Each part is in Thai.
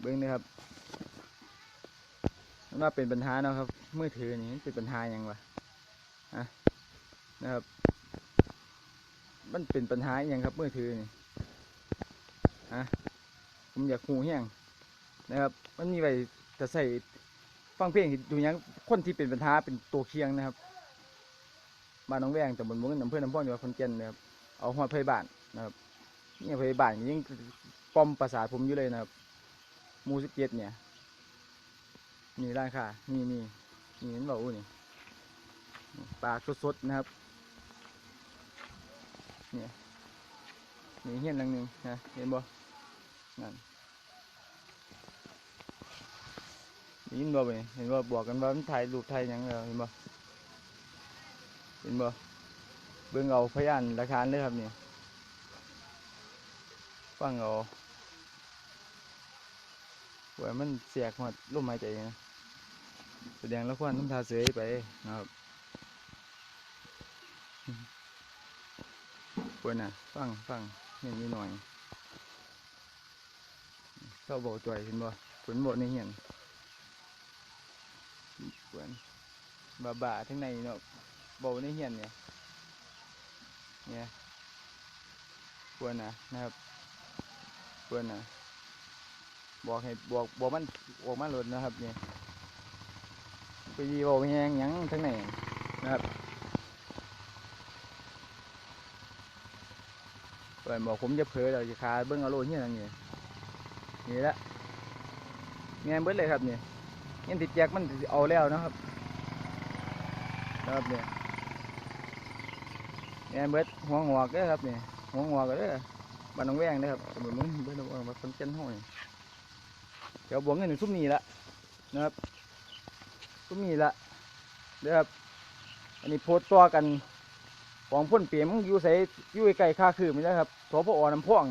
เบิ้งนะครับมันว่าเป็นปัญหาเนาะครับมือถือนี่มันเป็นปัญหาหยังวะฮะนะครับ มันเป็นปัญหาอหยังครับมือถือนี่ฮะผมอยากหูเฮียงนะครับ มันมีไว้จะใส่ฟังเพลงดูยังคนที่เป็นปัญหาเป็นตัวเคียงนะครับบ้านหน้องแวงแตำบลเมืองอำเภอนน้ำพ่องจังหวัดขอนแก่นนะครับเอาหัวไผ่บ้านนะครับนี่ไผ่บ้านยังปอมประสาทผมอยู่เลยนะครับ มูสิบเจ็ดเนี่ยมีร้านค่ะนี่นี่นี่เห็นบอกอู้นี่ปลาสดๆนะครับ เนี่ยนี่เห็นหลังหนึ่งนะเห็นบ่นั่นได้ยินบ่ไปเห็นบ่บอกกันว่ามันถ่ายรูปถ่ายยังเห็นบ่เห็นบ่เบิ่งเอาพยานหลักฐานเลยครับนี่ฟังเอา ว่ามันเสียกหมดลมหายใจนะแสดงแล้วควันน้ำตาเสยไปนะครับควรน่ะ ฟังฟังเห็นนิดหน่อยเข้าบอกจ่อยเห็นบ่ฝนบ่ในเหียนควรบาบาทั้งในเนาะบ่ในเหียนเนี่ยเนี่ยควรน่ะนะครับควรน่ะ บอกให้บอกบอกมันบอกมันหลดนะครับนี่ไปยีบอกแหงยังทั้งไหนนะครับเปิดบอกผมจะเผลอเราจะคาเบิ้งเอาโลนี่นั่นนี่นี่ละแงเบิ้เลยครับนี่เงี้ยติดแจกมันเอาแล้วนะครับนะครับเนี่ยแงเบิ้หัวงอกเด้ครับนี่หัวงอกเด้บ้านหนองแวงเด้ครับสมมติมึงเบิ้ลเอามาคนเจนห้อย เดี๋ยวบวกเงินหนึ่งซุ้มนี้ละนะครับซุ้มนี้ละเด้อครับอันนี้โพสต์ตัวกันของพ่นเปียมอยู่ใส่อยู่ไกลค่าคือไม่ได้ครับสพอน้ำพ่วง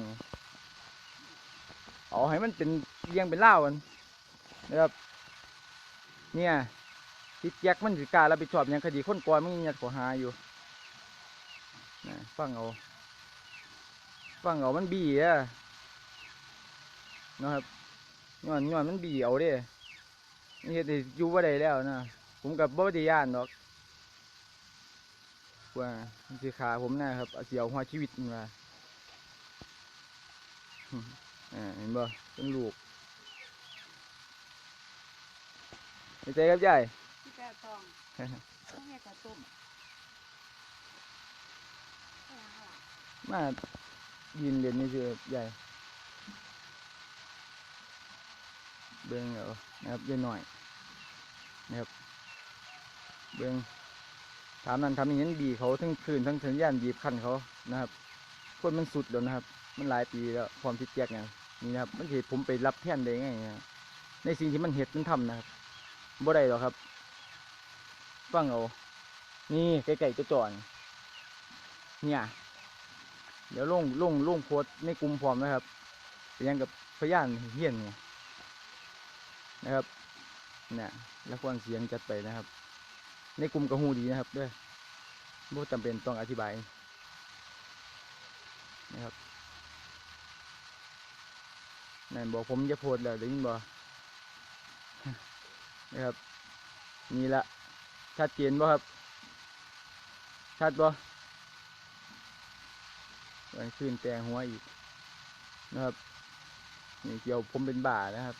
เอาให้มันเป็นเรียงเป็นเล่ากันนะครับเนี่ยทิดแยกมันสิการรับผิดชอบยังคดีคนก่อนมันยังขอหาอยู่นะฟังเอาฟังเอามันบีอะนะครับ ย้อนย้อนมันบีเอาเด้นี่เฮ็ดให้อยู่บ่ได้แล้วนะผมกับบ่ได้ย่านดอกว่ามันสิขาผมนะครับเอาสิเอาหัวชีวิตมันว่าอ่าเห็นบ่เป็นลูกในใจครับยายที่แปะทองต้องให้กระตุ้มเอาหยังล่ะมายืนเรียนนี่คือยาย เบิ่งเอานะครับเยอะหน่อยนะครับเบิ่งถามนั้นทำอย่างนี้บีเขาทั้งคืนทั้งสัญญาณบีบคันเขานะครับคนมันสุดแล้วนะครับ มันหลายปีแล้วความที่แจกเนี่ยนี่นะครับ มันเหตุผมไปรับแทนได้ไงนะในสิ่งที่มันเหตุมันทำนะครับบ่ได้หรอกครับฟังเอานี่ไก่ๆจะจอนเนี่ย เดี๋ยวลงลงลงโพสต์ในกลุ่มพร้อมนะครับยังกับพยานเฮียนไง นะครับเนี่ยแล้วควรเสียงจัดไปนะครับ ในกลุ่มกระหูดีนะครับด้วยบ่จำเป็นต้องอธิบายนะครับนั่นบอกผมจะโพสต์แล้วได้ยินบ่นะครับนี่ละชัดเจนบ่ครับ ชัดบ่วันขึ้นแต่หัวอีกนะครับนี่เกี่ยวผมเป็นบ่านะครับ